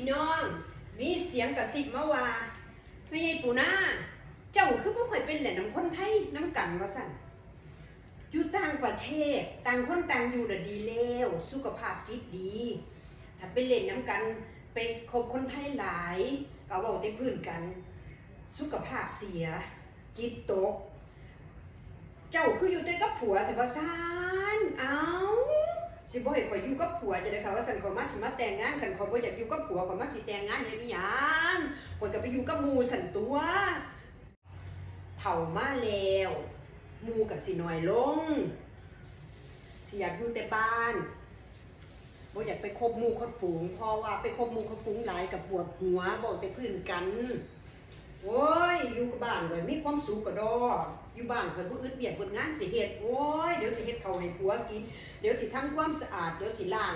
พี่น้อง มีเสียงกระซิบมาว่าไม่ใช่ปูนาเจ้าคือบ่ค่อยเป็นแหล่น้ำคนไทยน้ำกันว่าสั่นอยู่ต่างประเทศต่างคนต่างอยู่น่ะดีแล้วสุขภาพจิตดี ถ้าไปเล่นน้ำกันไปคบคนไทยหลายก็เว้าแต่พื้นกัน สุขภาพเสียจิตตก เจ้าคืออยู่แต่กับผัวแต่ว่าซานเอา สิบ่ให้ข่อยอยู่กับผัวจะได้ค่ะว่าสันขอยมาสิมาแต่งงานกันขอยบ่อยากอยู่กับผัวขอยมาสิแต่งงานเฮ็ดอีหยังข่อยก็ไปอยู่กับหมู่สันตัวเฒ่ามาแล้วหมู่ก็สิน้อยลงสิอยากอยู่แต่บ้านบ่อยากไปคบหมู่คบฝูงเพราะว่าไปคบหมู่คบฝูงหลายกับปวดหัวบ่แต่พื้นกัน อยู่กับบ้านเลยมีความสุขก็ดออยู่บ้านเคยบ่อึดเบียดบนงานสิเฮ็ดโอ้ยเดี๋ยวสิเฮ็ดข้าวให้ผัวกิน เดี๋ยวสิทำความสะอาดเดี๋ยวสิล้าง